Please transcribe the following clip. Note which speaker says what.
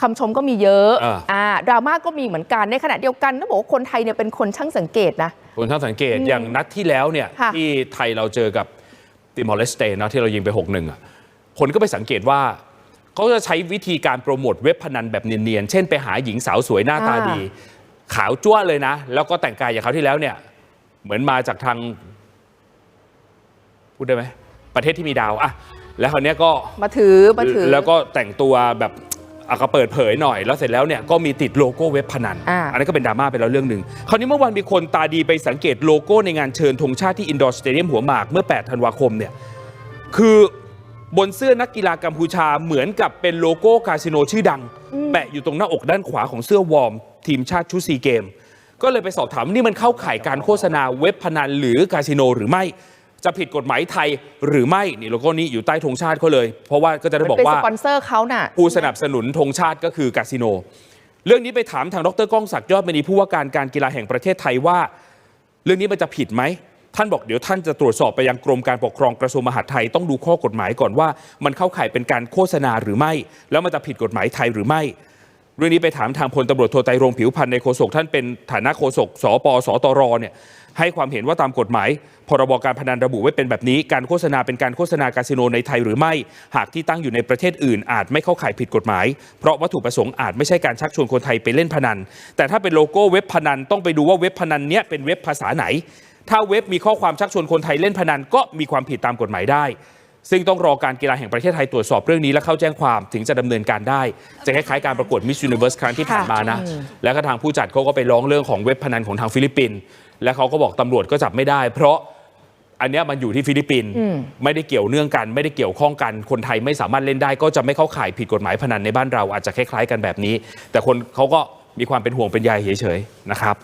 Speaker 1: คำชมก็มีเยอะ
Speaker 2: อ่า
Speaker 1: อ่าดราม่าก็มีเหมือนกันในขณะเดียวกันต้องบอกว่าคนไทยเนี่ยเป็นคนช่างสังเกตนะ
Speaker 2: คนท่านสังเกตอย่างนัดที่แล้วเนี่ย
Speaker 1: ค่ะ
Speaker 2: ที่ไทยเราเจอกับติมอร์เลสเตนนะที่เรายิงไป 6 1อะคนก็ไปสังเกตว่า เขาจะใช้วิธีการโปรโมทเว็บพนันแบบเนียนๆ เช่นไปหาหญิงสาวสวยหน้าตาดี ขาวจ้วเลยนะ แล้วก็แต่งกายอย่างเขาวที่แล้วเนี่ย เหมือนมาจากทาง พูดได้ไหม ประเทศที่มีดาวอะแล้วคราวเนี้ยก็
Speaker 1: มาถือมาถือ
Speaker 2: แล้วก็แต่งตัวแบบ อะก็เปิดเผยหน่อยแล้วเสร็จแล้วเนี่ยก็มีติดโลโก้เว็บพนัน
Speaker 1: อ่า
Speaker 2: นนั้นก็เป็นดราม่าไปแล้วเรื่องหนึ่งคราวนี้เมื่อวานมีคนตาดีไปสังเกตโลโก้ในงานเชิญธงชาติที่อินดอร์สเตเดียมหัวหมากเมื่อ 8 ธันวาคมเนี่ยคือบนเสื้อนักกีฬากัมพูชาเหมือนกับเป็นโลโก้คาสิโนชื่อดัง แปะอยู่ตรงหน้าอกด้านขวาของเสื้อวอร์ม ทีมชาติชุดซีเกม ก็เลยไปสอบถามนี่มันเข้าข่ายการโฆษณาเว็บพนันหรือคาสิโนหรือไม่ จะผิดกฎหมายไทยหรือไม่นี่โลโก้นี้อยู่ใต้ธงชาติเขาเลย เพราะว่าก็จะได้
Speaker 1: มัน
Speaker 2: บอก
Speaker 1: เป็นส
Speaker 2: ว่า
Speaker 1: ปอนเซอร์เขาน่ะ
Speaker 2: ผู้สนับสนุนธงชาติก็คือคาสิโน เรื่องนี้ไปถามทางดรก้องศักดิ์ยอดมณีผู้ว่าการการกีฬาแห่งประเทศไทยว่า เรื่องนี้มันจะผิดไหมท่านบอกเดี๋ยวท่านจะตรวจสอบไปยังกรมการปกครองกระทรวงมหาดไทยต้องดูข้อกฎหมายก่อนว่า มันเข้าข่ายเป็นการโฆษณาหรือไม่ แล้วมันจะผิดกฎหมายไทยหรือไม่ เรื่องนี้ไปถามทางพลตำรวจโทไตรรงผิวพันธ์ในโฆษกท่านเป็นฐานะโฆษกสปสตรเนี่ยให้ความเห็นว่าตามกฎหมาย พรบการพนันระบุไว้เป็นแบบนี้ การโฆษณาเป็นการโฆษณาคาสิโนในไทยหรือไม่ หากที่ตั้งอยู่ในประเทศอื่น อาจไม่เข้าข่ายผิดกฎหมาย เพราะวัตถุประสงค์อาจไม่ใช่การชักชวนคนไทยไปเล่นพนัน แต่ถ้าเป็นโลโก้เว็บพนันต้องไปดูว่าเว็บพนันเนี้ยเป็นเว็บภาษาไหน ถ้าเว็บมีข้อความชักชวนคนไทยเล่นพนันก็มีความผิดตามกฎหมายได้ ซึ่งต้องรอการกีฬาแห่งประเทศไทยตรวจสอบเรื่องนี้และเข้าแจ้งความถึงจะดำเนินการได้ จะคล้ายๆการประกวด Miss Universe ครั้งที่ผ่านมานะ แล้วก็ทางผู้จัดเขาก็ไปร้องเรื่องของเว็บพนันของทางฟิลิปปินส์และเขาก็บอกตำรวจก็จับไม่ได้ เพราะอันเนี้ยมันอยู่ที่ฟิลิปปินส์ไม่ได้เกี่ยวเนื่องกัน ไม่ได้เกี่ยวข้องกันคนไทยไม่สามารถเล่นได้ ก็จะไม่เข้าข่ายผิดกฎหมายพนันในบ้านเราอาจจะคล้ายๆกันแบบนี้ แต่คนเขาก็มีความเป็นห่วงเป็นใยเฉยๆนะครับ